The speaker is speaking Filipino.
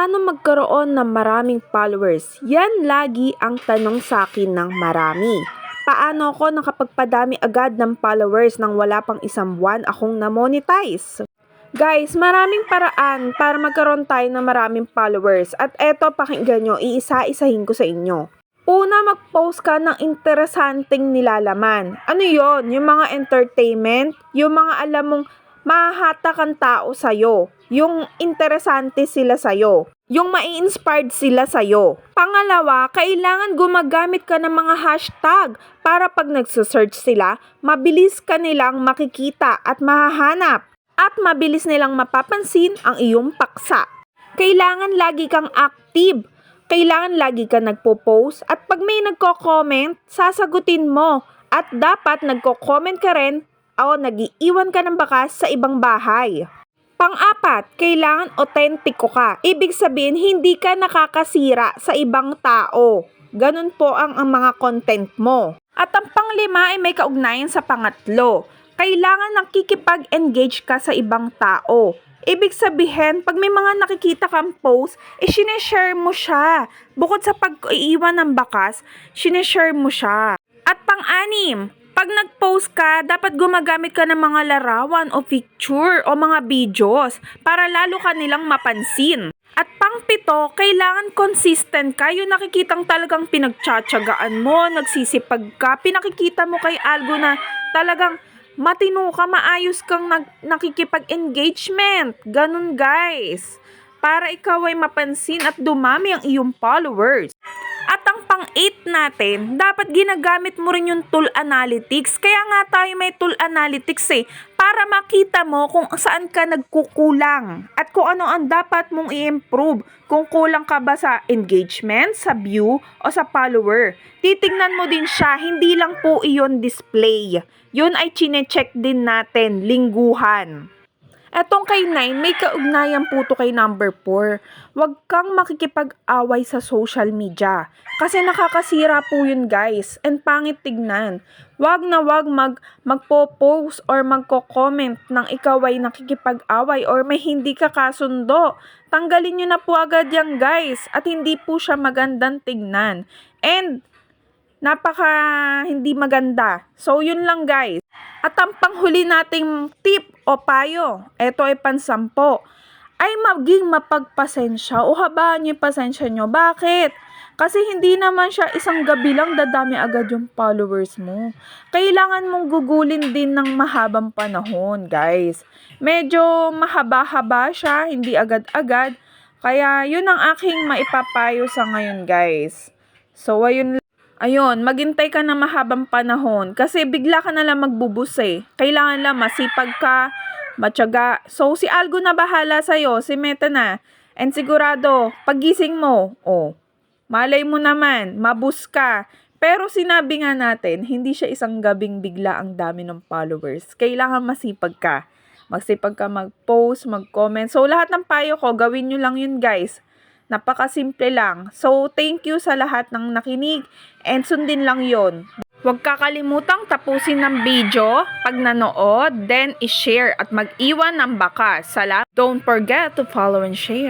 Paano magkaroon ng maraming followers? Yan lagi ang tanong sa akin ng marami. Paano ako nakapagpadami agad ng followers nang wala pang isang buwan akong na-monetize? Guys, maraming paraan para magkaroon tayo ng maraming followers. At eto, pakinggan nyo, iisa-isahin ko sa inyo. Una, mag-post ka ng interesanting nilalaman. Ano yon? Yung mga entertainment, yung mga alam mong mahahatak ang tao sa'yo. Yung interesante sila sa'yo. Yung mai-inspired sila sa'yo. Pangalawa, kailangan gumagamit ka ng mga hashtag para pag nagsusearch sila, mabilis ka nilang makikita at mahahanap. At mabilis nilang mapapansin ang iyong paksa. Kailangan lagi kang active. Kailangan lagi ka nagpo-post at pag may nagko-comment, sasagutin mo. At dapat nagko-comment ka rin o nag-iiwan ka ng bakas sa ibang bahay. Pang-apat, kailangan otentiko ka. Ibig sabihin, hindi ka nakakasira sa ibang tao. Ganun po ang, ang mga content mo. At ang panglima ay may kaugnayan sa pangatlo. Kailangan nakikipag-engage ka sa ibang tao. Ibig sabihin, pag may mga nakikita kang post, eh, sineshare mo siya. Bukod sa pag-iiwan ng bakas, sineshare mo siya. At pang-anim, pag nag-post ka, dapat gumagamit ka ng mga larawan o picture o mga videos para lalo ka nilang mapansin. At pang-pito, kailangan consistent ka. Yung nakikitang talagang pinagtsatsagaan mo, nagsisipag ka, pinakikita mo kay Algo na talagang matino ka, maayos kang nag- nakikipag-engagement. Ganun guys. Para ikaw ay mapansin at dumami ang iyong followers. At ang pang-8 natin, dapat ginagamit mo rin yung tool analytics. Kaya nga tayo may tool analytics eh, para makita mo kung saan ka nagkukulang at kung ano ang dapat mong i-improve. Kung kulang ka ba sa engagement, sa view, o sa follower. Titingnan mo din siya, hindi lang po iyon display. Yun ay chine-check din natin, lingguhan. Etong kay 9, may kaugnayan po to kay number 4. Huwag kang makikipag-away sa social media. Kasi nakakasira po yun guys. And pangit tignan. Huwag na huwag mag, magpo-post or magko-comment ng ikaw ay nakikipag-away or may hindi ka kasundo. Tanggalin nyo na po agad yan guys. At hindi po siya magandang tignan. And napaka hindi maganda. So, yun lang guys. At ang panghuli nating tip o payo, eto ay pansampo, ay maging mapagpasensya o habaan yung pasensya nyo. Bakit? Kasi hindi naman siya isang gabi lang dadami agad yung followers mo. Kailangan mong gugulin din ng mahabang panahon, guys. Medyo mahaba-haba siya, hindi agad-agad. Kaya yun ang aking maipapayo sa ngayon, guys. So, ayun Ayun, maghintay ka ng mahabang panahon kasi bigla ka na lang magbubus eh. Kailangan lang masipag ka, matyaga. So, si Algo na bahala sa'yo, si Meta na. And sigurado, pagising mo, oh, malay mo naman, mabus ka. Pero sinabi nga natin, hindi siya isang gabing bigla ang dami ng followers. Kailangan masipag ka. Magsipag ka mag-post, mag-comment. So, lahat ng payo ko, gawin nyo lang yun guys. Napakasimple lang. So, thank you sa lahat ng nakinig and sundin lang yon. Huwag kakalimutang tapusin ng video pag nanood, then i-share at mag-iwan ng bakas. Salamat. Don't forget to follow and share.